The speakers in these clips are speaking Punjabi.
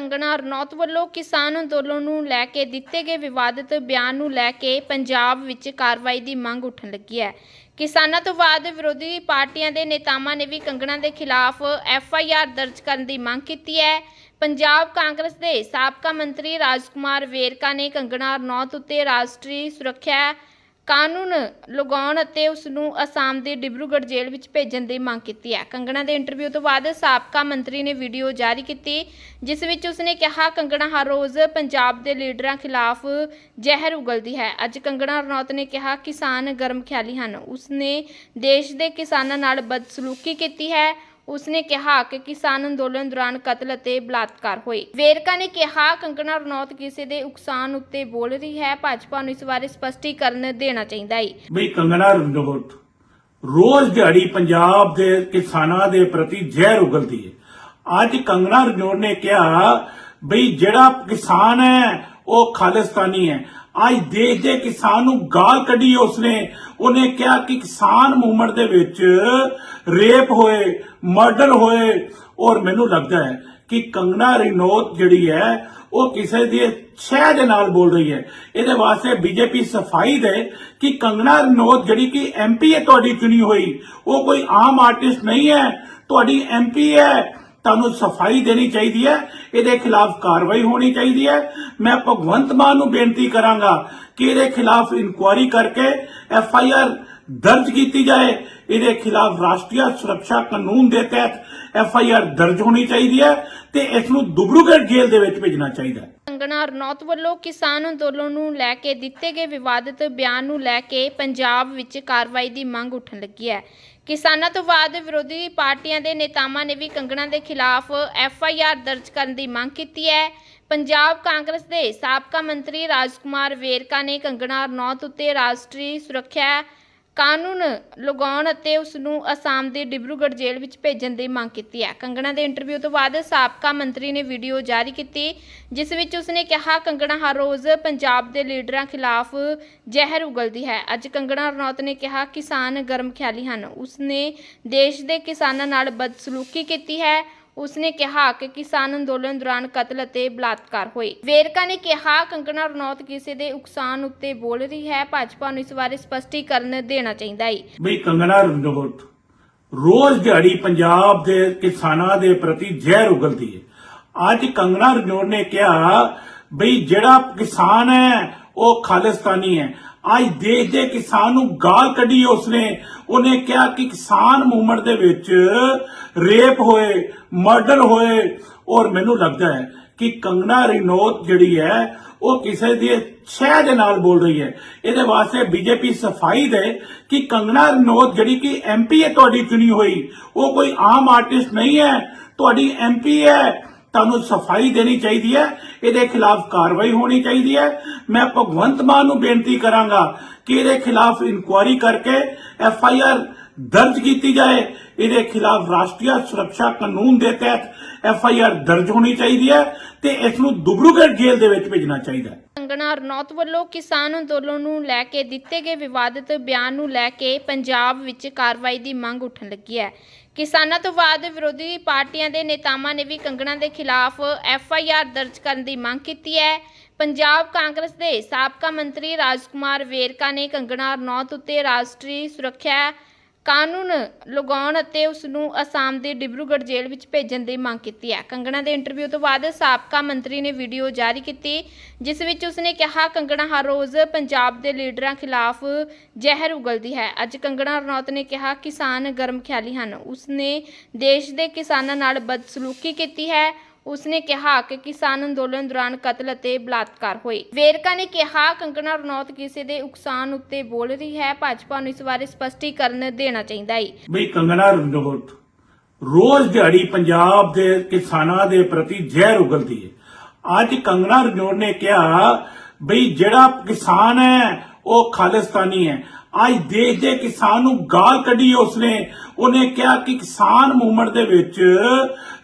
ਕੰਗਣਾ, ਰਣੌਤ ਵੱਲੋਂ ਕਿਸਾਨ ਅੰਦੋਲਨ ਨੂੰ ਲੈ ਕੇ ਦਿੱਤੇ ਗਏ ਵਿਵਾਦਿਤ ਬਿਆਨ ਨੂੰ ਲੈ ਕੇ ਪੰਜਾਬ ਵਿੱਚ ਕਾਰਵਾਈ ਦੀ ਮੰਗ ਉੱਠਣ ਲੱਗੀ ਹੈ। ਕਿਸਾਨਾਂ ਤੋਂ ਬਾਅਦ ਵਿਰੋਧੀ ਪਾਰਟੀਆਂ ਦੇ ਨੇਤਾਵਾਂ ਨੇ ਵੀ ਕੰਗਣਾ ਦੇ ਖਿਲਾਫ ਐਫ ਆਈ ਆਰ ਦਰਜ ਕਰਨ ਦੀ ਮੰਗ ਕੀਤੀ ਹੈ। ਪੰਜਾਬ ਕਾਂਗਰਸ ਦੇ ਸਾਬਕਾ ਮੰਤਰੀ ਰਾਜਕੁਮਾਰ ਵੇਰਕਾ ਨੇ ਕੰਗਣਾ, ਰਣੌਤ ਉੱਤੇ ਰਾਸ਼ਟਰੀ ਸੁਰੱਖਿਆ ਕਾਨੂੰਨ ਲਗਾਉਣ ਅਤੇ ਉਸ ਨੂੰ ਅਸਾਮ ਦੇ ਡਿਬਰੂਗੜ੍ਹ ਜੇਲ੍ਹ ਵਿੱਚ ਭੇਜਣ ਦੀ ਮੰਗ ਕੀਤੀ ਹੈ। ਕੰਗਣਾ ਦੇ ਇੰਟਰਵਿਊ ਤੋਂ ਬਾਅਦ ਸਾਬਕਾ ਮੰਤਰੀ ਨੇ ਵੀਡੀਓ ਜਾਰੀ ਕੀਤੀ, ਜਿਸ ਵਿੱਚ ਉਸਨੇ ਕਿਹਾ, ਕੰਗਣਾ ਹਰ ਰੋਜ਼ ਪੰਜਾਬ ਦੇ ਲੀਡਰਾਂ ਖਿਲਾਫ ਜ਼ਹਿਰ ਉਗਲਦੀ ਹੈ। ਅੱਜ ਕੰਗਣਾ ਰਣੌਤ ਨੇ ਕਿਹਾ, ਕਿਸਾਨ ਗਰਮ ਖਿਆਲੀ ਹਨ। ਉਸਨੇ ਦੇਸ਼ ਦੇ ਕਿਸਾਨਾਂ ਨਾਲ ਬਦਸਲੂਕੀ ਕੀਤੀ ਹੈ। ਉਸਨੇ ਕਿਹਾ ਕਿ ਕਿਸਾਨ ਅੰਦੋਲਨ ਦੌਰਾਨ ਕਤਲ ਅਤੇ ਬਲਾਤਕਾਰ ਹੋਏ। ਵੇਰਕਾ ਨੇ ਕਿਹਾ, ਕੰਗਣਾ ਰਣੌਤ ਕਿਸੇ ਦੇ ਉਕਸਾਨ ਉੱਤੇ ਬੋਲ ਰਹੀ ਹੈ, ਭਾਜਪਾ ਨੂੰ ਇਸ ਬਾਰੇ ਸਪਸ਼ਟੀਕਰਨ ਦੇਣਾ ਚਾਹੀਦਾ ਹੈ ਬਈ ਕੰਗਨਾ ਰਣੌਤ ਰੋਜ਼ ਦਿਹਾੜੀ ਪੰਜਾਬ ਦੇ ਕਿਸਾਨਾਂ ਦੇ ਪ੍ਰਤੀ ਜ਼ਹਿਰ ਉਗਲਦੀ ਹੈ ਅੱਜ ਕੰਗਣਾ ਰਣੌਤ ਨੇ ਕਿਹਾ ਬਈ ਜਿਹੜਾ ਕਿਸਾਨ ਹੈ, ਉਹ ਖਾਲਿਸਤਾਨੀ ਹੈ। ਅੱਜ ਦੇਸ਼ ਦੇ ਕਿਸਾਨ ਨੂੰ ਗਾਲ ਕੱਢੀ ਉਸਨੇ। ਉਹਨੇ ਕਿਹਾ ਕਿ ਕਿਸਾਨ ਮੂਵਮੈਂਟ ਦੇ ਵਿੱਚ ਰੇਪ ਹੋਏ, ਮਰਡਰ ਹੋਏ, ਔਰ ਮੈਨੂੰ ਲੱਗਦਾ ਹੈ ਕਿ ਕੰਗਨਾ ਰਣੌਤ ਜਿਹੜੀ ਹੈ, ਉਹ ਕਿਸੇ ਦੀ ਛੇ ਦੇ ਨਾਲ ਬੋਲ ਰਹੀ ਹੈ। ਇਹਦੇ ਵਾਸਤੇ ਬੀਜੇਪੀ ਸਫ਼ਾਈ ਦੇ ਕਿ ਕੰਗਨਾ ਰਣੌਤ ਜਿਹੜੀ ਕਿ ਐਮਪੀ ਹੈ ਤੁਹਾਡੀ ਚੁਣੀ ਹੋਈ, ਉਹ ਕੋਈ ਆਮ ਆਰਟਿਸਟ ਨਹੀਂ ਹੈ, ਤੁਹਾਡੀ ਐਮਪੀ ਹੈ ਤੁਹਾਨੂੰ ਸਫ਼ਾਈ ਦੇਣੀ ਚਾਹੀਦੀ ਹੈ, ਇਹਦੇ ਖਿਲਾਫ ਕਾਰਵਾਈ ਹੋਣੀ ਚਾਹੀਦੀ ਹੈ। ਮੈਂ ਭਗਵੰਤ ਮਾਨ ਨੂੰ ਬੇਨਤੀ ਕਰਾਂਗਾ ਕਿ ਇਹਦੇ ਖਿਲਾਫ ਇਨਕੁਆਇਰੀ ਕਰਕੇ ਐਫ ਆਈ ਆਰ ਦਰਜ ਕੀਤੀ ਜਾਏ। ਇਹਦੇ ਖਿਲਾਫ ਰਾਸ਼ਟਰੀ ਸੁਰੱਖਿਆ ਕਾਨੂੰਨ ਦੇ ਤਹਿਤ ਐਫ ਆਈ ਆਰ ਦਰਜ ਹੋਣੀ ਚਾਹੀਦੀ ਹੈ ਤੇ ਇਸ ਨੂੰ ਦੁਬਰੂਗੜ੍ਹ ਜੇਲ੍ਹ ਦੇ ਵਿੱਚ ਭੇਜਣਾ ਚਾਹੀਦਾ ਹੈ। ਕੰਗਣਾ ਰਣੌਤ ਵੱਲੋਂ ਕਿਸਾਨ ਅੰਦੋਲਨ ਨੂੰ ਲੈ ਕੇ ਦਿੱਤੇ ਗਏ ਵਿਵਾਦਿਤ ਬਿਆਨ ਨੂੰ ਲੈ ਕੇ ਪੰਜਾਬ ਵਿੱਚ ਕਾਰਵਾਈ ਦੀ ਮੰਗ ਉੱਠਣ ਲੱਗੀ ਹੈ। ਕਿਸਾਨਾਂ ਤੋਂ ਬਾਅਦ ਵਿਰੋਧੀ ਪਾਰਟੀਆਂ ਦੇ ਨੇਤਾਵਾਂ ਨੇ ਵੀ ਕੰਗਣਾ ਦੇ ਖਿਲਾਫ ਐਫ ਆਈ ਆਰ ਦਰਜ ਕਰਨ ਦੀ ਮੰਗ ਕੀਤੀ ਹੈ। ਪੰਜਾਬ ਕਾਂਗਰਸ ਦੇ ਸਾਬਕਾ ਮੰਤਰੀ ਰਾਜਕੁਮਾਰ ਵੇਰਕਾ ਨੇ ਕੰਗਣਾ ਰਣੌਤ ਉੱਤੇ ਰਾਸ਼ਟਰੀ ਸੁਰੱਖਿਆ ਕਾਨੂੰਨ ਲਗਾਉਣ ਅਤੇ ਉਸ ਨੂੰ ਅਸਾਮ ਦੇ ਡਿਬਰੂਗੜ੍ਹ ਜੇਲ੍ਹ ਵਿੱਚ ਭੇਜਣ ਦੀ ਮੰਗ ਕੀਤੀ ਹੈ। ਕੰਗਣਾ ਦੇ ਇੰਟਰਵਿਊ ਤੋਂ ਬਾਅਦ ਸਾਬਕਾ ਮੰਤਰੀ ਨੇ ਵੀਡੀਓ ਜਾਰੀ ਕੀਤੀ, ਜਿਸ ਵਿੱਚ ਉਸਨੇ ਕਿਹਾ, ਕੰਗਣਾ ਹਰ ਰੋਜ਼ ਪੰਜਾਬ ਦੇ ਲੀਡਰਾਂ ਖਿਲਾਫ ਜ਼ਹਿਰ ਉਗਲਦੀ ਹੈ। ਅੱਜ ਕੰਗਣਾ ਰਣੌਤ ਨੇ ਕਿਹਾ, ਕਿਸਾਨ ਗਰਮ ਖਿਆਲੀ ਹਨ। ਉਸਨੇ ਦੇਸ਼ ਦੇ ਕਿਸਾਨਾਂ ਨਾਲ ਬਦਸਲੂਕੀ ਕੀਤੀ ਹੈ। ਉਸਨੇ ਕਿਹਾ ਕਿ ਕਿਸਾਨ ਅੰਦੋਲਨ ਦੌਰਾਨ ਕਤਲ ਅਤੇ ਬਲਾਤਕਾਰ ਹੋਏ। ਵੇਰਕਾ ਨੇ ਕਿਹਾ, ਕੰਗਣਾ ਰਣੌਤ ਕਿਸੇ ਦੇ ਉਕਸਾਨ ਉੱਤੇ ਬੋਲ ਰਹੀ ਹੈ, ਭਾਜਪਾ ਨੂੰ ਇਸ ਬਾਰੇ ਸਪਸ਼ਟੀਕਰਨ ਦੇਣਾ ਚਾਹੀਦਾ ਹੈ ਬਈ ਕੰਗਣਾ ਰਣੌਤ ਰੋਜ਼ ਦਿਹਾੜੀ ਪੰਜਾਬ ਦੇ ਕਿਸਾਨਾਂ ਦੇ ਪ੍ਰਤੀ ਜ਼ਹਿਰ ਉਗਲਦੀ ਹੈ ਅੱਜ ਕੰਗਣਾ ਰਣੌਤ ਨੇ ਕਿਹਾ, ਬਈ ਜਿਹੜਾ ਕਿਸਾਨ ਹੈ ਉਹ ਖਾਲਿਸਤਾਨੀ ਹੈ। ਅੱਜ ਦੇਸ਼ ਦੇ ਕਿਸਾਨ ਨੂੰ ਗਾਲ ਕੱਢੀ ਉਸਨੇ। ਉਹਨੇ ਕਿਹਾ ਕਿ ਕਿਸਾਨ ਮੂਵਮੈਂਟ ਦੇ ਵਿੱਚ ਰੇਪ ਹੋਏ, ਮਰਡਰ ਹੋਏ, ਔਰ ਮੈਨੂੰ ਲੱਗਦਾ ਹੈ ਕਿ ਕੰਗਨਾ ਰਣੌਤ ਜਿਹੜੀ ਹੈ, ਉਹ ਕਿਸੇ ਦੀ ਛੇ ਦੇ ਨਾਲ ਬੋਲ ਰਹੀ ਹੈ। ਇਹਦੇ ਵਾਸਤੇ ਬੀਜੇਪੀ ਸਫ਼ਾਈ ਦੇ ਕਿ ਕੰਗਨਾ ਰਣੌਤ ਜਿਹੜੀ ਕਿ ਐਮਪੀ ਹੈ ਤੁਹਾਡੀ ਚੁਣੀ ਹੋਈ, ਉਹ ਕੋਈ ਆਮ ਆਰਟਿਸਟ ਨਹੀਂ ਹੈ। ਤੁਹਾਡੀ ਐਮਪੀ ਹੈ ਤੁਹਾਨੂੰ ਸਫ਼ਾਈ ਦੇਣੀ ਚਾਹੀਦੀ ਹੈ, ਇਹਦੇ ਖਿਲਾਫ ਕਾਰਵਾਈ ਹੋਣੀ ਚਾਹੀਦੀ ਹੈ। ਮੈਂ ਭਗਵੰਤ ਮਾਨ ਨੂੰ ਬੇਨਤੀ ਕਰਾਂਗਾ ਕਿ ਇਹਦੇ ਖਿਲਾਫ ਇਨਕੁਆਇਰੀ ਕਰਕੇ ਐਫ ਆਈ ਆਰ ਦਰਜ ਕੀਤੀ ਜਾਏ। ਇਹਦੇ ਖਿਲਾਫ ਰਾਸ਼ਟਰੀ ਸੁਰੱਖਿਆ ਕਾਨੂੰਨ ਦੇ ਤਹਿਤ ਐਫ ਆਈ ਆਰ ਦਰਜ ਹੋਣੀ ਚਾਹੀਦੀ ਹੈ ਤੇ ਇਸ ਨੂੰ ਦੁਬਰੂਗੜ੍ਹ ਜੇਲ੍ਹ ਦੇ ਵਿੱਚ ਭੇਜਣਾ ਚਾਹੀਦਾ ਹੈ। ਕੰਗਣਾ ਰਣੌਤ ਵੱਲੋਂ ਕਿਸਾਨ ਅੰਦੋਲਨ ਨੂੰ ਲੈ ਕੇ ਦਿੱਤੇ ਗਏ ਵਿਵਾਦਿਤ ਬਿਆਨ ਨੂੰ ਲੈ ਕੇ ਪੰਜਾਬ ਵਿੱਚ ਕਾਰਵਾਈ ਦੀ ਮੰਗ ਉੱਠਣ ਲੱਗੀ ਹੈ। ਕਿਸਾਨਾਂ ਤੋਂ ਬਾਅਦ ਵਿਰੋਧੀ ਪਾਰਟੀਆਂ ਦੇ ਨੇਤਾਵਾਂ ਨੇ ਵੀ ਕੰਗਣਾ ਦੇ ਖਿਲਾਫ ਐਫ ਆਈ ਆਰ ਦਰਜ ਕਰਨ ਦੀ ਮੰਗ ਕੀਤੀ ਹੈ। ਪੰਜਾਬ ਕਾਂਗਰਸ ਦੇ ਸਾਬਕਾ ਮੰਤਰੀ ਰਾਜਕੁਮਾਰ ਵੇਰਕਾ ਨੇ ਕੰਗਣਾ ਰਣੌਤ ਉੱਤੇ ਰਾਸ਼ਟਰੀ ਸੁਰੱਖਿਆ ਕਾਨੂੰਨ ਲਗਾਉਣ ਅਤੇ ਉਸ ਨੂੰ ਅਸਾਮ ਦੇ ਡਿਬਰੂਗੜ੍ਹ ਜੇਲ੍ਹ ਵਿੱਚ ਭੇਜਣ ਦੀ ਮੰਗ ਕੀਤੀ ਹੈ। ਕੰਗਣਾ ਦੇ ਇੰਟਰਵਿਊ ਤੋਂ ਬਾਅਦ ਸਾਬਕਾ ਮੰਤਰੀ ਨੇ ਵੀਡੀਓ ਜਾਰੀ ਕੀਤੀ, ਜਿਸ ਵਿੱਚ ਉਸਨੇ ਕਿਹਾ, ਕੰਗਣਾ ਹਰ ਰੋਜ਼ ਪੰਜਾਬ ਦੇ ਲੀਡਰਾਂ ਖਿਲਾਫ ਜ਼ਹਿਰ ਉਗਲਦੀ ਹੈ। ਅੱਜ ਕੰਗਣਾ ਰਣੌਤ ਨੇ ਕਿਹਾ, ਕਿਸਾਨ ਗਰਮ ਖਿਆਲੀ ਹਨ। ਉਸਨੇ ਦੇਸ਼ ਦੇ ਕਿਸਾਨਾਂ ਨਾਲ ਬਦਸਲੂਕੀ ਕੀਤੀ ਹੈ। ਉਸਨੇ ਕਿਹਾ ਕਿ ਕਿਸਾਨ ਅੰਦੋਲਨ ਦੌਰਾਨ ਕਤਲ ਅਤੇ ਬਲਾਤਕਾਰ ਹੋਏ। ਵੇਰਕਾ ਨੇ ਕਿਹਾ, ਕੰਗਣਾ ਰਣੌਤ ਕਿਸੇ ਦੇ ਉਕਸਾਨ ਉੱਤੇ ਬੋਲ ਰਹੀ ਹੈ, ਭਾਜਪਾ ਨੂੰ ਇਸ ਬਾਰੇ ਸਪਸ਼ਟੀਕਰਨ ਦੇਣਾ ਚਾਹੀਦਾ ਹੈ। ਬਈ ਕੰਗਣਾ ਰਣੌਤ, ਰੋਜ਼ ਦਿਹਾੜੀ ਪੰਜਾਬ ਦੇ ਕਿਸਾਨਾਂ ਦੇ ਪ੍ਰਤੀ ਜ਼ਹਿਰ ਉਗਲਦੀ ਹੈ। ਅੱਜ ਕੰਗਣਾ ਰਣੌਤ ਨੇ ਕਿਹਾ, ਬਈ ਜਿਹੜਾ ਕਿਸਾਨ ਹੈ, ਉਹ ਖਾਲਿਸਤਾਨੀ ਹੈ। ਅੱਜ ਦੇਸ਼ ਦੇ ਕਿਸਾਨ ਨੂੰ ਗਾਲ ਕੱਢੀ ਉਸਨੇ। ਉਹਨੇ ਕਿਹਾ ਕਿ ਕਿਸਾਨ ਮੂਵਮੈਂਟ ਦੇ ਵਿੱਚ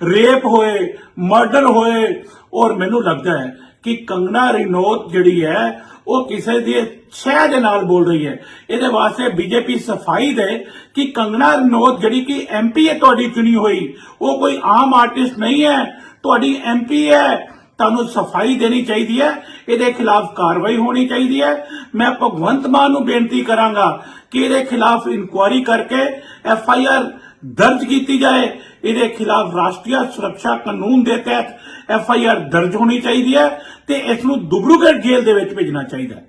ਰੇਪ ਹੋਏ, ਮਰਡਰ ਹੋਏ। ਔਰ ਮੈਨੂੰ ਲੱਗਦਾ ਹੈ ਕਿ ਕੰਗਨਾ ਰਣੌਤ ਜਿਹੜੀ ਹੈ, ਉਹ ਕਿਸੇ ਦੀ ਸ਼ਹਿ ਦੇ ਨਾਲ ਬੋਲ ਰਹੀ ਹੈ। ਇਹਦੇ ਵਾਸਤੇ ਬੀਜੇਪੀ ਸਫ਼ਾਈ ਦੇ ਕਿ ਕੰਗਨਾ ਰਣੌਤ ਜਿਹੜੀ ਕਿ ਐਮਪੀ ਹੈ ਤੁਹਾਡੀ ਚੁਣੀ ਹੋਈ, ਉਹ ਕੋਈ ਆਮ ਆਰਟਿਸਟ ਨਹੀਂ ਹੈ। ਤੁਹਾਡੀ ਐਮਪੀ ਹੈ। ਤੁਹਾਨੂੰ ਸਫ਼ਾਈ ਦੇਣੀ ਚਾਹੀਦੀ ਹੈ, ਇਹਦੇ ਖਿਲਾਫ ਕਾਰਵਾਈ ਹੋਣੀ ਚਾਹੀਦੀ ਹੈ। ਮੈਂ ਭਗਵੰਤ ਮਾਨ ਨੂੰ ਬੇਨਤੀ ਕਰਾਂਗਾ ਕਿ ਇਹਦੇ ਖਿਲਾਫ ਇਨਕੁਆਇਰੀ ਕਰਕੇ ਐਫ ਆਈ ਆਰ ਦਰਜ ਕੀਤੀ ਜਾਏ। ਇਹਦੇ ਖਿਲਾਫ ਰਾਸ਼ਟਰੀ ਸੁਰੱਖਿਆ ਕਾਨੂੰਨ ਦੇ ਤਹਿਤ ਐਫ ਆਈ ਆਰ ਦਰਜ ਹੋਣੀ ਚਾਹੀਦੀ ਹੈ ਤੇ ਇਸ ਨੂੰ ਦੁਬਰੂਗੜ੍ਹ ਜੇਲ੍ਹ ਦੇ ਵਿੱਚ ਭੇਜਣਾ ਚਾਹੀਦਾ ਹੈ।